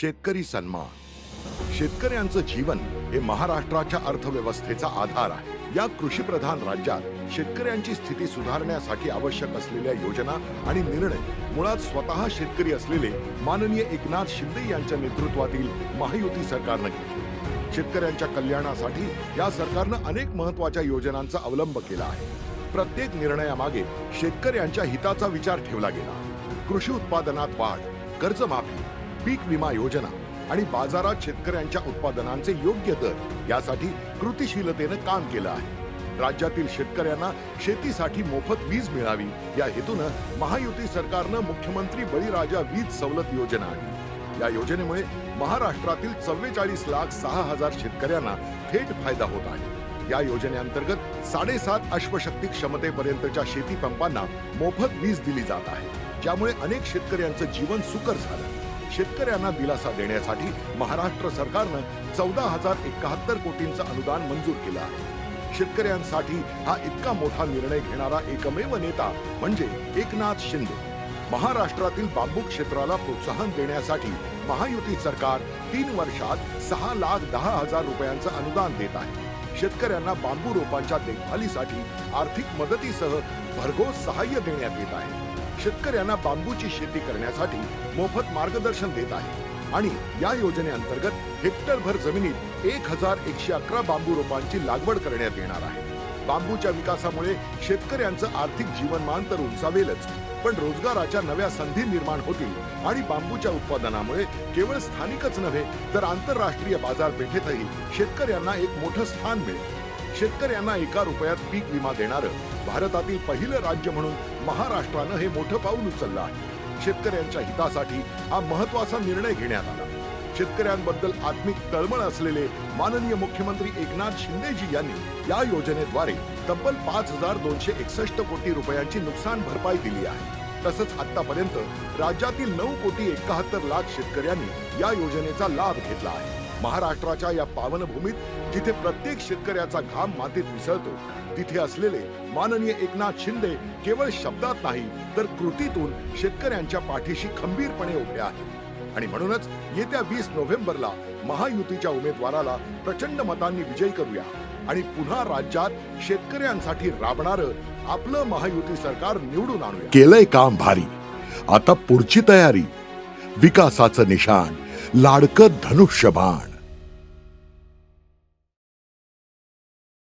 शेतकरी सन्मान. शेतकऱ्यांचं जीवन हे महाराष्ट्राच्या अर्थव्यवस्थेचा आधार आहे. या कृषीप्रधान राज्यात शेतकऱ्यांची स्थिती सुधारण्यासाठी आवश्यक असलेल्या योजना आणि निर्णय मुळात स्वतः शेतकरी असलेले माननीय एकनाथ शिंदे यांच्या नेतृत्वातील महायुती सरकारनं घेतले. शेतकऱ्यांच्या कल्याणासाठी या सरकारनं अनेक महत्त्वाच्या योजनांचा अवलंब केला आहे. प्रत्येक निर्णयामागे शेतकऱ्यांच्या हिताचा विचार ठेवला गेला. कृषी उत्पादनात वाढ कर्जमाफी पीक विमा योजना आणि बाजारात शेतकऱ्यांच्या उत्पादनांचे योग्य दर यासाठी कृतिशीलतेनं काम केलं आहे. राज्यातील शेतकऱ्यांना शेतीसाठी मोफत वीज मिळावी या हेतूनं महायुती सरकारनं मुख्यमंत्री बळीराजा वीज सवलत योजना आणली. या योजनेमुळे महाराष्ट्रातील चव्वेचाळीस लाख सहा हजार शेतकऱ्यांना थेट फायदा होत आहे. या योजनेअंतर्गत साडेसात अश्वशक्ती क्षमतेपर्यंतच्या शेती पंपांना मोफत वीज दिली जात आहे. ज्यामुळे अनेक शेतकऱ्यांचं जीवन सुकर झालं. शेतकऱ्यांना दिलासा देण्यासाठी महाराष्ट्र सरकारनं चौदा हजार एकाहत्तर कोटींचं अनुदान मंजूर केलं आहे. शेतकऱ्यांसाठी हा इतका मोठा निर्णय घेणारा एकमेव नेता म्हणजे एकनाथ शिंदे. महाराष्ट्रातील बांबू क्षेत्राला प्रोत्साहन देण्यासाठी महायुती सरकार तीन वर्षात सहा लाख दहा हजार रुपयांचं अनुदान देत आहे. शेतकऱ्यांना बांबू रोपांच्या देखभालीसाठी आर्थिक मदतीसह भरघोस सहाय्य देण्यात येत आहे. शेतकऱ्यांना बांबूची शेती करण्यासाठी मोफत मार्गदर्शन देत आहे. आणि या योजनेअंतर्गत हेक्टरभर जमिनीत एक हजार एकशे अकरा बांबू रोपांची लागवड करण्यात येणार आहे. बांबूच्या विकासामुळे शेतकऱ्यांचं आर्थिक जीवनमान तर उंचावेलच पण रोजगाराच्या नव्या संधी निर्माण होतील आणि बांबूच्या उत्पादनामुळे केवळ स्थानिकच नव्हे तर आंतरराष्ट्रीय बाजारपेठेतही शेतकऱ्यांना एक मोठं स्थान मिळेल. शेतकऱ्यांना एका रुपयात पीक विमा देणारं भारतातील पहिलं राज्य म्हणून महाराष्ट्रानं हे मोठं पाऊल उचललं आहे. शेतकऱ्यांच्या हितासाठी हा महत्त्वाचा निर्णय घेण्यात आला. शेतकऱ्यांबद्दल आत्मिक तळमळ असलेले माननीय मुख्यमंत्री एकनाथ शिंदेजी यांनी या योजनेद्वारे तब्बल पाच हजार दोनशे एकसष्ट कोटी रुपयांची नुकसान भरपाई दिली आहे. तसंच आतापर्यंत राज्यातील नऊ कोटी एकाहत्तर लाख शेतकऱ्यांनी या योजनेचा लाभ घेतला आहे. महाराष्ट्राच्या या पावनभूमीत जिथे प्रत्येक शेतकऱ्याचा घाम मातीत मिसळतो तिथे असलेले माननीय एकनाथ शिंदे केवळ शब्दात नाही तर कृतीतून शेतकऱ्यांच्या पाठीशी खंबीरपणे उभे आहेत. आणि म्हणूनच येत्या वीस नोव्हेंबरला महायुतीच्या उमेदवाराला प्रचंड मतांनी विजयी करूया. आणि पुन्हा राज्यात शेतकऱ्यांसाठी राबणारं आपलं महायुती सरकार निवडून आणूया. केलंय काम भारी. आता पुढची तयारी. विकासाचं निशाण. लाडकं धनुष्यबाण.